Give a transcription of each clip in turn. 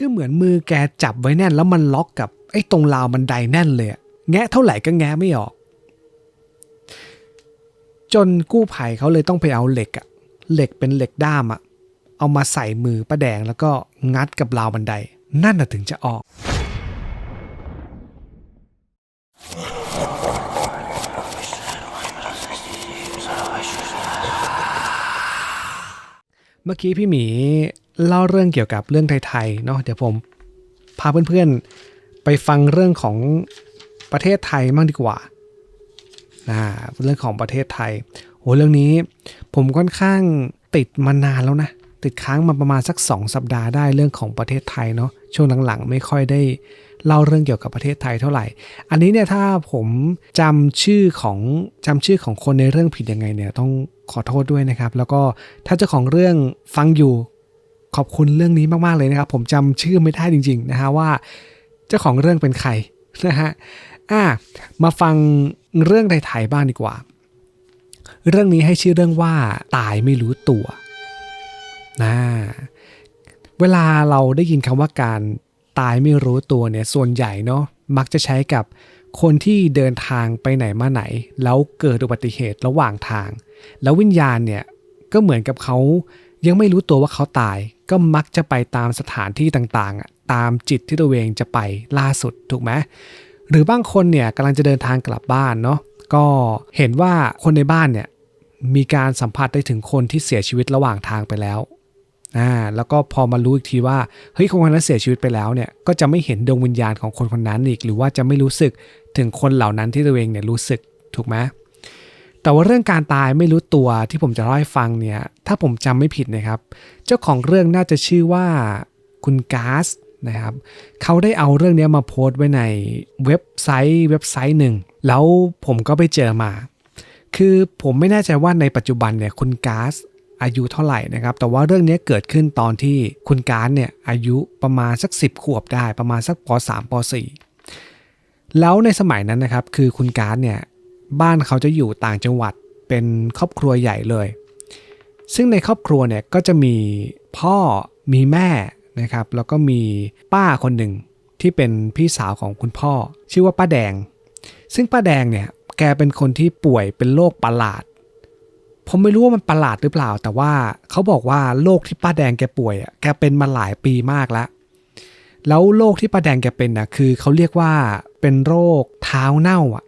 คือเหมือนมือแกจับไว้แน่นแล้วมันล็อกกับไอ้ตรงราวบันไดแน่นเลยะแงะเท่าไหร่ก็แงะไม่ออก จนกู้ภัยเขาเลยต้องไปเอาเหล็กอะเหล็กเป็นเหล็กด้ามอะเอามาใส่มือป้าแดงแล้วก็งัดกับราวบันได นั่นน่ะถึงจะออกเมื่อกี้พี่หมี เล่าเรื่องเกี่ยวกับเรื่องไทยๆเนาะเดี๋ยวผมพาเพื่อนๆไปฟังเรื่องของประเทศไทยบ้างดีกว่านะเรื่องของประเทศไทยโหเรื่องนี้ผมค่อนข้างติดมานานแล้วนะติดค้างมาประมาณสัก 2 สัปดาห์ได้เรื่องของประเทศไทยเนาะช่วงหลังๆ ไม่ค่อยได้เล่าเรื่องเกี่ยวกับประเทศไทยเท่าไหร่ อันนี้เนี่ยถ้าผมจำชื่อของจำชื่อของคนในเรื่องผิดยังไงเนี่ยต้องขอโทษด้วยนะครับ แล้วก็ถ้าเจ้าของเรื่องฟังอยู่ ขอบคุณเรื่องนี้มาก ๆ เลยนะครับ ผมจำชื่อไม่ได้จริง ๆ นะฮะว่าเจ้าของเรื่องเป็นใครนะฮะอะมาฟังเรื่องไทยๆบ้างดีกว่า เรื่องนี้ให้ชื่อเรื่องว่าตายไม่รู้ตัวนะเวลาเราได้ยินคำว่าการตายไม่รู้ตัวเนี่ยส่วนใหญ่เนาะมักจะใช้กับคนที่เดินทางไปไหนมาไหน แล้วเกิดอุบัติเหตุระหว่างทาง แล้ววิญญาณเนี่ยก็เหมือนกับเขา ยังไม่รู้ตัวว่าเขาตายก็มักจะไปตามสถานที่ต่างๆ ตามจิตที่ตัวเองจะไปล่าสุดถูกไหมหรือบางคนเนี่ยกำลังจะเดินทางกลับบ้านเนาะก็เห็นว่าคนในบ้านเนี่ยมีการสัมผัสได้ถึงคนที่เสียชีวิตระหว่างทางไปแล้วอ่าแล้วก็พอมารู้อีกทีว่าเฮ้ยคนคนนั้นเสียชีวิตไปแล้วเนี่ยก็จะไม่เห็นดวงวิญญาณของคนคนนั้นอีก หรือว่าจะไม่รู้สึกถึงคนเหล่านั้นที่ตัวเองเนี่ยรู้สึกถูกไหม แต่ว่าเรื่องการตายไม่รู้ตัวที่ผมจะเล่าให้ฟังเนี่ย ถ้าผมจำไม่ผิดนะครับ เจ้าของเรื่องน่าจะชื่อว่าคุณก๊าซนะครับเขาได้เอาเรื่องนี้มาโพสต์ไว้ในเว็บไซต์เว็บไซต์หนึ่ง แล้วผมก็ไปเจอมา คือผมไม่แน่ใจว่าในปัจจุบันเนี่ยคุณก๊าซอายุเท่าไหร่นะครับ แต่ว่าเรื่องนี้เกิดขึ้นตอนที่คุณก๊าซเนี่ยอายุประมาณสัก 10 ขวบได้ประมาณสักป .3 ป .4 แล้วในสมัยนั้นนะครับ คือคุณก๊าซเนี่ย บ้านเขาจะอยู่ต่างจังหวัดเป็นครอบครัวใหญ่เลย ซึ่งในครอบครัวเนี่ยก็จะมีพ่อมีแม่นะครับ แล้วก็มีป้าคนหนึ่งที่เป็นพี่สาวของคุณพ่อ ชื่อว่าป้าแดง ซึ่งป้าแดงเนี่ยแกเป็นคนที่ป่วยเป็นโรคประหลาด ผมไม่รู้ว่ามันประหลาดหรือเปล่า แต่ว่าเขาบอกว่าโรคที่ป้าแดงแกป่วยอะแกเป็นมาหลายปีมากแล้ว แล้วโรคที่ป้าแดงแกเป็นนะคือเขาเรียกว่าเป็นโรคเท้าเน่าอะ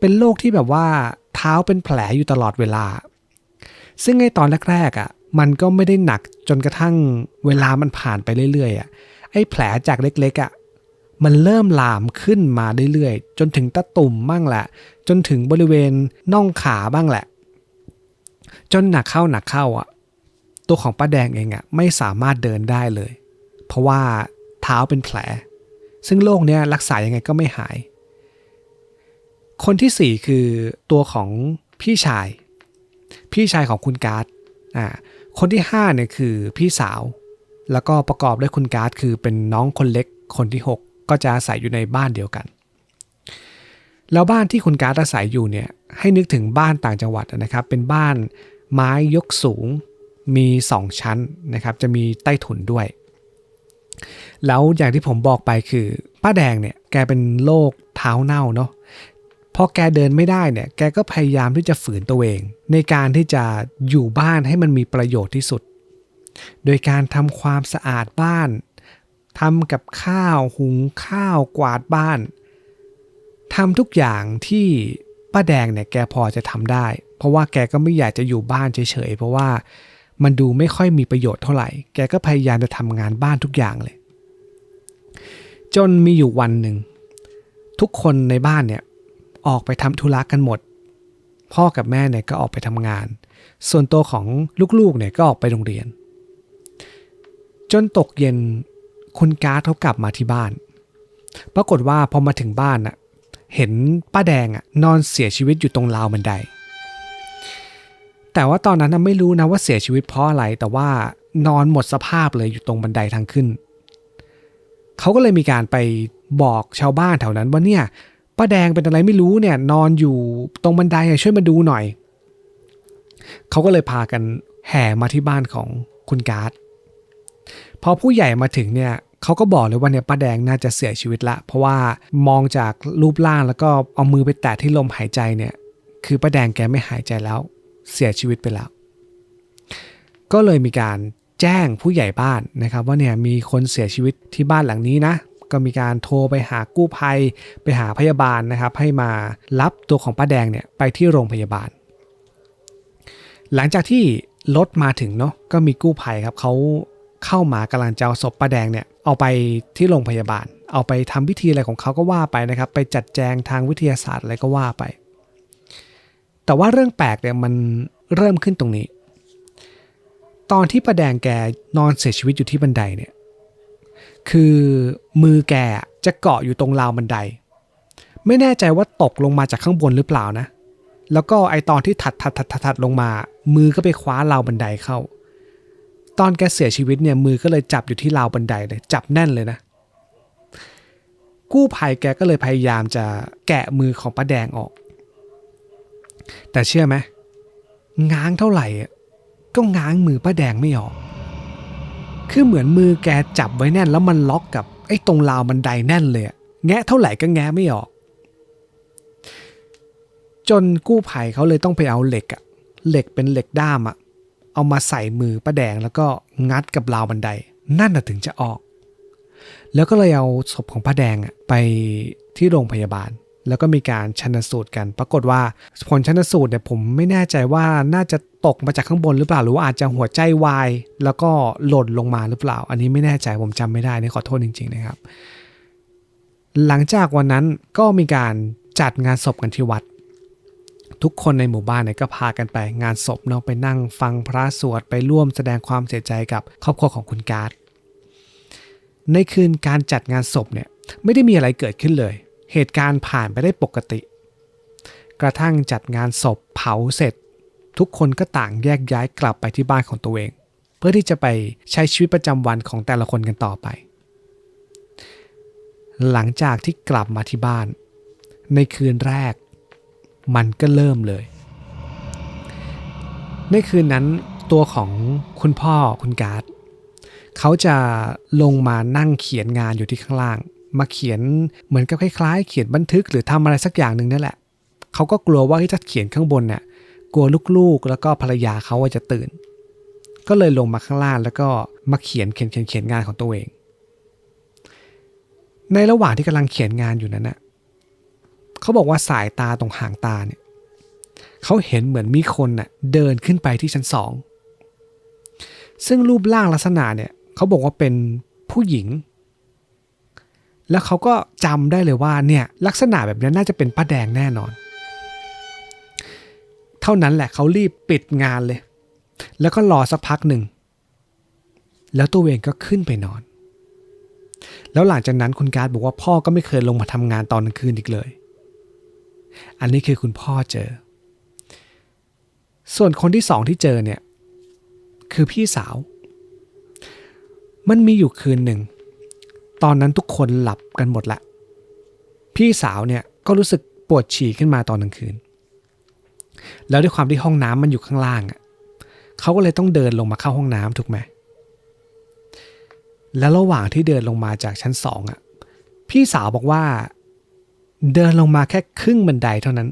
เป็นโรคที่แบบว่าเท้าเป็นแผลอยู่ตลอดเวลา ซึ่งในตอนแรกๆอะมันก็ไม่ได้หนักจนกระทั่งเวลามันผ่านไปเรื่อยๆอะไอ้แผลจากเล็กๆอะมันเริ่มลามขึ้นมาเรื่อยๆ จนถึงตะตุ่มบ้างแหละ จนถึงบริเวณน่องขาบ้างแหละ จนหนักเข้าหนักเข้าอะ ตัวของป้าแดงเองอะไม่สามารถเดินได้เลย เพราะว่าเท้าเป็นแผล ซึ่งโรคเนี้ยรักษายังไงก็ไม่หาย คนที่สี่คือตัวของพี่ชาย พี่ชายของคุณการ์ดอ่าคนที่ห้าเนี่ยคือพี่สาว แล้วก็ประกอบด้วยคุณการ์ดคือเป็นน้องคนเล็กคนที่หกก็จะอาศัยอยู่ในบ้านเดียวกัน แล้วบ้านที่คุณการ์ดอาศัยอยู่เนี่ยให้นึกถึงบ้านต่างจังหวัดนะครับ เป็นบ้านไม้ยกสูงมีสองชั้นนะครับ จะมีใต้ถุนด้วย แล้วอย่างที่ผมบอกไปคือป้าแดงเนี่ยแกเป็นโรคเท้าเน่าเนาะ พอแกเดินไม่ได้เนี่ย แกก็พยายามที่จะฝืนตัวเอง ในการที่จะอยู่บ้านให้มันมีประโยชน์ที่สุด โดยการทำความสะอาดบ้านทำกับข้าวหุงข้าวกวาดบ้านทำทุกอย่างที่ป้าแดงเนี่ยแกพอจะทำได้ เพราะว่าแกก็ไม่อยากจะอยู่บ้านเฉยๆ เพราะว่ามันดูไม่ค่อยมีประโยชน์เท่าไหร่ แกก็พยายามจะทำงานบ้านทุกอย่างเลย จนมีอยู่วันหนึ่ง ทุกคนในบ้านเนี่ย ออกไปทำธุระกันหมด พ่อกับแม่เนี่ยก็ออกไปทำงาน ส่วนตัวของลูกๆเนี่ยก็ออกไปโรงเรียน จนตกเย็นคุณการ์ดเขากลับมาที่บ้าน ปรากฏว่าพอมาถึงบ้านน่ะเห็นป้าแดงอะนอนเสียชีวิตอยู่ตรงราวบันได แต่ว่าตอนนั้นไม่รู้นะว่าเสียชีวิตเพราะอะไร แต่ว่านอนหมดสภาพเลยอยู่ตรงบันไดทางขึ้น เขาก็เลยมีการไปบอกชาวบ้านแถวนั้นว่าเนี่ย ป้าแดงเป็นอะไรไม่รู้เนี่ยนอนอยู่ตรงบันไดช่วยมาดูหน่อย เขาก็เลยพากันแห่มาที่บ้านของคุณการ์ดพอผู้ใหญ่มาถึงเนี่ยเขาก็บอกเลยว่าเนี่ยป้าแดงน่าจะเสียชีวิตละ เพราะว่ามองจากรูปร่างแล้วก็เอามือไปแตะที่ลมหายใจเนี่ย คือป้าแดงแกไม่หายใจแล้ว เสียชีวิตไปแล้ว ก็เลยมีการแจ้งผู้ใหญ่บ้านนะครับ ว่าเนี่ยมีคนเสียชีวิตที่บ้านหลังนี้นะ ก็มีการโทรไปหากู้ภัย ไปหาพยาบาลนะครับ ให้มารับตัวของป้าแดงเนี่ยไปที่โรงพยาบาล หลังจากที่รถมาถึงเนาะก็มีกู้ภัยครับเขาเข้ามากำลังจะเอาศพป้าแดงเนี่ยเอาไปที่โรงพยาบาล เอาไปทำพิธีอะไรของเขาก็ว่าไปนะครับ ไปจัดแจงทางวิทยาศาสตร์อะไรก็ว่าไป แต่ว่าเรื่องแปลกเนี่ยมันเริ่มขึ้นตรงนี้ ตอนที่ป้าแดงแกนอนเสียชีวิตอยู่ที่บันไดเนี่ย คือมือแกจะเกาะอยู่ตรงราวบันได ไม่แน่ใจว่าตกลงมาจากข้างบนหรือเปล่านะ แล้วก็ไอตอนที่ถัดถัดถัดถัดถัดลงมา มือก็ไปคว้าราวบันไดเข้า ตอนแกเสียชีวิตเนี่ยมือก็เลยจับอยู่ที่ราวบันไดเลยจับแน่นเลยนะ กู้ภัยแกก็เลยพยายามจะแกะมือของป้าแดงออก แต่เชื่อไหมง้างเท่าไหร่ก็ง้างมือป้าแดงไม่ออก คือเหมือนมือแกจับไว้แน่นแล้วมันล็อกกับไอ้ตรงราวบันไดแน่นเลยอะแงะเท่าไหร่ก็แงะไม่ออก จนกู้ภัยเขาเลยต้องไปเอาเหล็กอะเหล็กเป็นเหล็กด้ามอะเอามาใส่มือป้าแดงแล้วก็งัดกับราวบันได นั่นน่ะถึงจะออก แล้วก็เลยเอาศพของป้าแดงอะไปที่โรงพยาบาล แล้วก็มีการชันสูตรกัน ปรากฏว่าผลชันสูตรเนี่ยผมไม่แน่ใจว่าน่าจะตกมาจากข้างบนหรือเปล่าหรือว่าอาจจะหัวใจวายแล้วก็หล่นลงมาหรือเปล่า อันนี้ไม่แน่ใจผมจำไม่ได้นี่ขอโทษจริง ๆ นะครับ หลังจากวันนั้นก็มีการจัดงานศพกันที่วัด ทุกคนในหมู่บ้านเนี่ยก็พากันไปงานศพเนาะไปนั่งฟังพระสวดไปร่วมแสดงความเสียใจกับครอบครัวของคุณการ์ดในคืนการจัดงานศพเนี่ยไม่ได้มีอะไรเกิดขึ้นเลย เหตุการณ์ผ่านไปได้ปกติ กระทั่งจัดงานศพเผาเสร็จ ทุกคนก็ต่างแยกย้ายกลับไปที่บ้านของตัวเอง เพื่อที่จะไปใช้ชีวิตประจำวันของแต่ละคนกันต่อไป หลังจากที่กลับมาที่บ้าน ในคืนแรก มันก็เริ่มเลย ในคืนนั้นตัวของคุณพ่อคุณการ์ดเขาจะลงมานั่งเขียนงานอยู่ที่ข้างล่าง มาเขียนเหมือนกับคล้ายๆ เขียนบันทึกหรือทำอะไรสักอย่างหนึ่งนั่นแหละเขาก็กลัวว่าที่จะเขียนข้างบนเนี่ยกลัวลูกๆ แล้วก็ภรรยาเขาว่าจะตื่น ก็เลยลงมาข้างล่างแล้วก็มาเขียนเขียนเขียนเขียนงานของตัวเอง ในระหว่างที่กำลังเขียนงานอยู่นั้นน่ะเขาบอกว่าสายตาตรงหางตาเนี่ยเขาเห็นเหมือนมีคนน่ะเดินขึ้นไปที่ชั้นสองซึ่งรูปร่างลักษณะเนี่ยเขาบอกว่าเป็นผู้หญิง แล้วเขาก็จำได้เลยว่าเนี่ยลักษณะแบบนี้น่าจะเป็นป้าแดงแน่นอน เท่านั้นแหละเขารีบปิดงานเลย แล้วก็รอสักพักหนึ่ง แล้วตัวเองก็ขึ้นไปนอน แล้วหลังจากนั้นคุณการดบอกว่าพ่อก็ไม่เคยลงมาทำงานตอนกลางคืนอีกเลย อันนี้คือคุณพ่อเจอ ส่วนคนที่สองที่เจอเนี่ยคือพี่สาว มันมีอยู่คืนหนึ่ง ตอนนั้นทุกคนหลับกันหมดละ พี่สาวเนี่ยก็รู้สึกปวดฉี่ขึ้นมาตอนกลางคืน แล้วด้วยความที่ห้องน้ำมันอยู่ข้างล่างอะเขาก็เลยต้องเดินลงมาเข้าห้องน้ำถูกไหม แล้วระหว่างที่เดินลงมาจากชั้นสองอะ พี่สาวบอกว่า เดินลงมาแค่ครึ่งบันไดเท่านั้น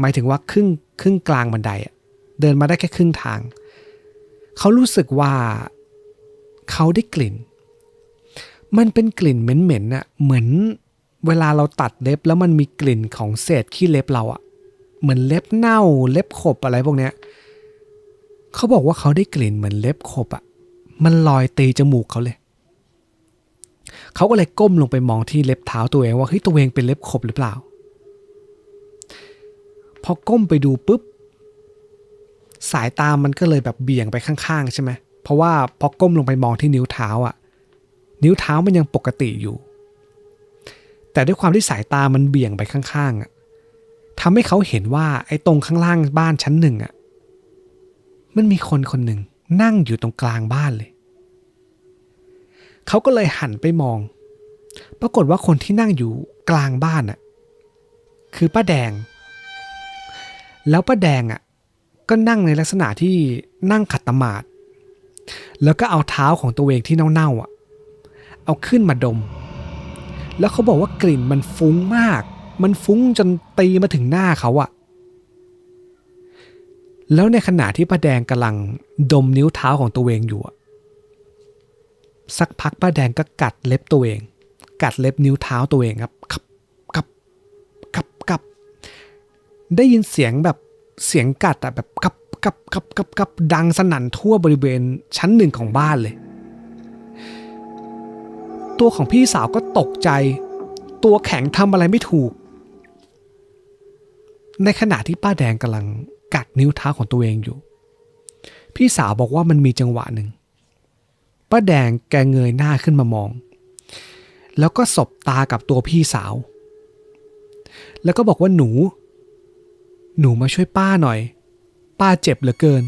หมายถึงว่าครึ่งครึ่งกลางบันไดอะ เดินมาได้แค่ครึ่งทาง เขารู้สึกว่าเขาได้กลิ่น มันเป็นกลิ่นเหม็นๆน่ะเหมือนเวลาเราตัดเล็บแล้วมันมีกลิ่นของเศษขี้เล็บเราอะเหมือนเล็บเน่าเล็บขบอะไรพวกเนี้ยเขาบอกว่าเขาได้กลิ่นเหมือนเล็บขบอะมันลอยตีจมูกเขาเลย เขาก็เลยก้มลงไปมองที่เล็บเท้าตัวเองว่าเฮ้ยตัวเองเป็นเล็บขบหรือเปล่า พอก้มไปดูปุ๊บ สายตามันก็เลยแบบเบี่ยงไปข้างๆ ใช่ไหมเพราะว่าพอก้มลงไปมองที่นิ้วเท้าอะ นิ้วเท้ามันยังปกติอยู่ แต่ด้วยความที่สายตามันเบี่ยงไปข้างๆอะทำให้เขาเห็นว่าไอ้ตรงข้างล่างบ้านชั้นหนึ่งอะ มันมีคนคนหนึ่งนั่งอยู่ตรงกลางบ้านเลย เขาก็เลยหันไปมอง ปรากฏว่าคนที่นั่งอยู่กลางบ้านอะ คือป้าแดง แล้วป้าแดงอะ ก็นั่งในลักษณะที่นั่งขัดตมาดแล้วก็เอาเท้าของตัวเองที่เน่าๆอะ เอาขึ้นมาดม แล้วเขาบอกว่ากลิ่นมันฟุ้งมาก มันฟุ้งจนตีมาถึงหน้าเขาอะแล้วในขณะที่ป้าแดงกำลังดมนิ้วเท้าของตัวเองอยู่อะสักพักป้าแดงก็กัดเล็บตัวเอง กัดเล็บนิ้วเท้าตัวเองครับกับกับกับกับได้ยินเสียงแบบเสียงกัดอะแบบกับกับกับกับกับดังสนั่นทั่วบริเวณชั้นหนึ่งของบ้านเลย ตัวของพี่สาวก็ตกใจ ตัวแข็งทำอะไรไม่ถูก ในขณะที่ป้าแดงกำลังกัดนิ้วเท้าของตัวเองอยู่ พี่สาวบอกว่ามันมีจังหวะหนึ่งป้าแดงแกเงยหน้าขึ้นมามอง แล้วก็สบตากับตัวพี่สาว แล้วก็บอกว่าหนู หนูมาช่วยป้าหน่อย ป้าเจ็บเหลือเกิน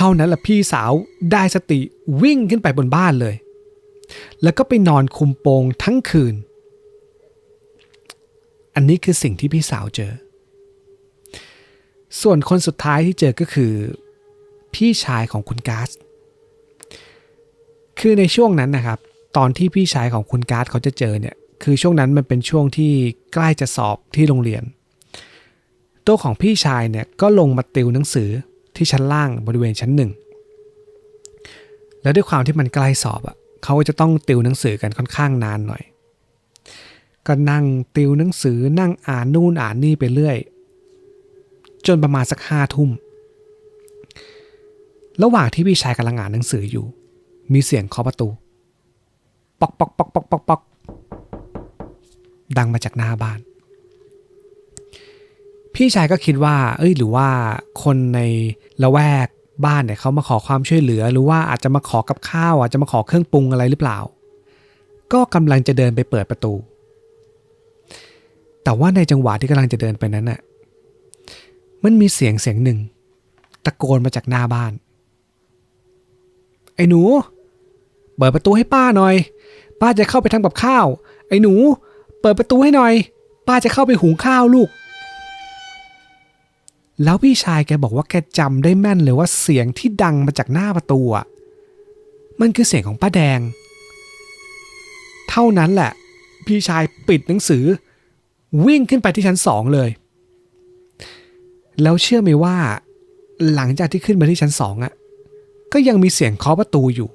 เท่านั้นแหละพี่สาวได้สติวิ่งขึ้นไปบนบ้านเลย แล้วก็ไปนอนคุมโปงทั้งคืน อันนี้คือสิ่งที่พี่สาวเจอ ส่วนคนสุดท้ายที่เจอก็คือ พี่ชายของคุณกาซคือในช่วงนั้นนะครับ ตอนที่พี่ชายของคุณก๊าซเขาจะเจอเนี่ย คือช่วงนั้นมันเป็นช่วงที่ใกล้จะสอบที่โรงเรียน ตัวของพี่ชายเนี่ยก็ลงมาติวหนังสือ ที่ชั้นล่างบริเวณชั้นหนึ่ง แล้วด้วยความที่มันใกล้สอบอะเขาก็จะต้องติวหนังสือกันค่อนข้างนานหน่อย ก็นั่งติวหนังสือนั่งอ่านนู่นอ่านนี่ไปเรื่อย จนประมาณสักห้าทุ่ม ระหว่างที่พี่ชายกำลังอ่านหนังสืออยู่ มีเสียงเคาะประตูป๊อกป๊อกป๊อกป๊อกป๊อกป๊อกดังมาจากหน้าบ้าน พี่ชายก็คิดว่า เอ้ย หรือว่าคนในละแวกบ้านเนี่ยเขามาขอความช่วยเหลือ หรือว่าอาจจะมาขอกับข้าวอาจจะมาขอเครื่องปรุงอะไรหรือเปล่า ก็กำลังจะเดินไปเปิดประตู แต่ว่าในจังหวะที่กำลังจะเดินไปนั้นน่ะ มันมีเสียงเสียงหนึ่ง ตะโกนมาจากหน้าบ้าน ไอ้หนู เปิดประตูให้ป้าหน่อย ป้าจะเข้าไปทำกับข้าว ไอ้หนู เปิดประตูให้หน่อย ป้าจะเข้าไปหุงข้าวลูก แล้วพี่ชายแกบอกว่าแกจำได้แม่นเลยว่าเสียงที่ดังมาจากหน้าประตูอะมันคือเสียงของป้าแดง เท่านั้นแหละ พี่ชายปิดหนังสือ วิ่งขึ้นไปที่ชั้นสองเลย แล้วเชื่อไหมว่า หลังจากที่ขึ้นมาที่ชั้นสองอะก็ยังมีเสียงเคาะประตูอยู่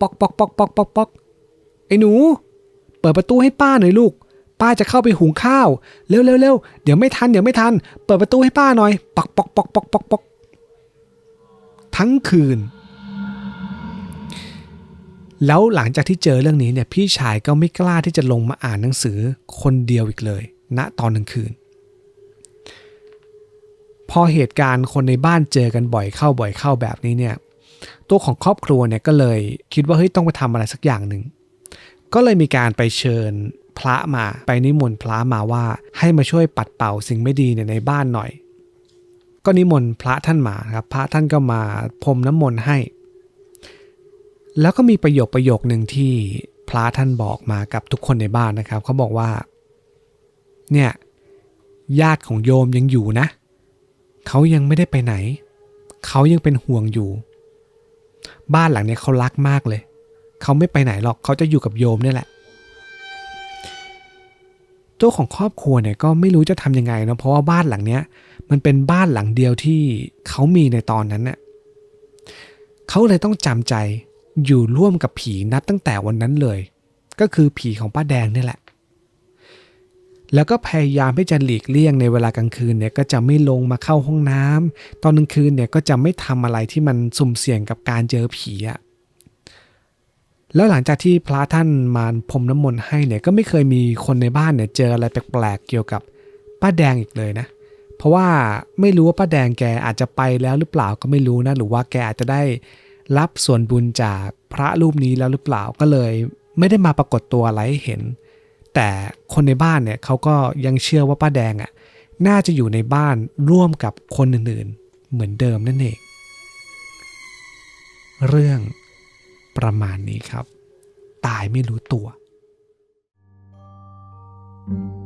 ป๊อกป๊อกป๊อกป๊อกป๊อกป๊อกไอ้หนู เปิดประตูให้ป้าหน่อยลูก ป้าจะเข้าไปหุงข้าว เร็วเร็วเร็วเดี๋ยวไม่ทันเดี๋ยวไม่ทัน เปิดประตูให้ป้าหน่อยป๊อกปอกปอกปอกปอกปอกทั้งคืน แล้วหลังจากที่เจอเรื่องนี้เนี่ยพี่ชายก็ไม่กล้าที่จะลงมาอ่านหนังสือคนเดียวอีกเลย ณตอนกลางคืน พอเหตุการณ์คนในบ้านเจอกันบ่อยเข้าบ่อยเข้าแบบนี้เนี่ยตัวของครอบครัวเนี่ยก็เลยคิดว่าเฮ้ยต้องไปทำอะไรสักอย่างหนึ่ง ก็เลยมีการไปเชิญพระมาไปนิมนต์พระมาว่าให้มาช่วยปัดเป่าสิ่งไม่ดีเนี่ยในบ้านหน่อย ก็นิมนต์พระท่านมาครับพระท่านก็มาพรมน้ำมนต์ให้ แล้วก็มีประโยคประโยคหนึ่งที่พระท่านบอกมากับทุกคนในบ้านนะครับเขาบอกว่า เนี่ยญาติของโยมยังอยู่นะ เขายังไม่ได้ไปไหน เขายังเป็นห่วงอยู่ บ้านหลังนี้เขารักมากเลย เขาไม่ไปไหนหรอกเขาจะอยู่กับโยมเนี่ยแหละเจ้าของครอบครัวเนี่ยก็ไม่รู้จะทำยังไงเนาะเพราะว่าบ้านหลังเนี้ย มันเป็นบ้านหลังเดียวที่เขามีในตอนนั้นเน่ะเขาเลยต้องจำใจอยู่ร่วมกับผีนับตั้งแต่วันนั้นเลย ก็คือผีของป้าแดงนี่แหละ แล้วก็พยายามที่จะหลีกเลี่ยงในเวลากลางคืนเนี่ยก็จะไม่ลงมาเข้าห้องน้ำตอนกลางคืนเนี่ยก็จะไม่ทำอะไรที่มันสุ่มเสี่ยงกับการเจอผีอะ แล้วหลังจากที่พระท่านมาพรมน้ำมนต์ให้เนี่ยก็ไม่เคยมีคนในบ้านเนี่ยเจออะไรแปลกๆเกี่ยวกับป้าแดงอีกเลยนะ เพราะว่าไม่รู้ว่าป้าแดงแกอาจจะไปแล้วหรือเปล่าก็ไม่รู้นะ หรือว่าแกอาจจะได้รับส่วนบุญจากพระรูปนี้แล้วหรือเปล่าก็เลย ไม่ได้มาปรากฏตัวอะไรให้เห็น แต่คนในบ้านเนี่ยเขาก็ยังเชื่อว่าป้าแดงอะน่าจะอยู่ในบ้านร่วมกับคนอื่นๆ เหมือนเดิมนั่นเอง เรื่อง ประมาณนี้ครับ ตายไม่รู้ตัว thank you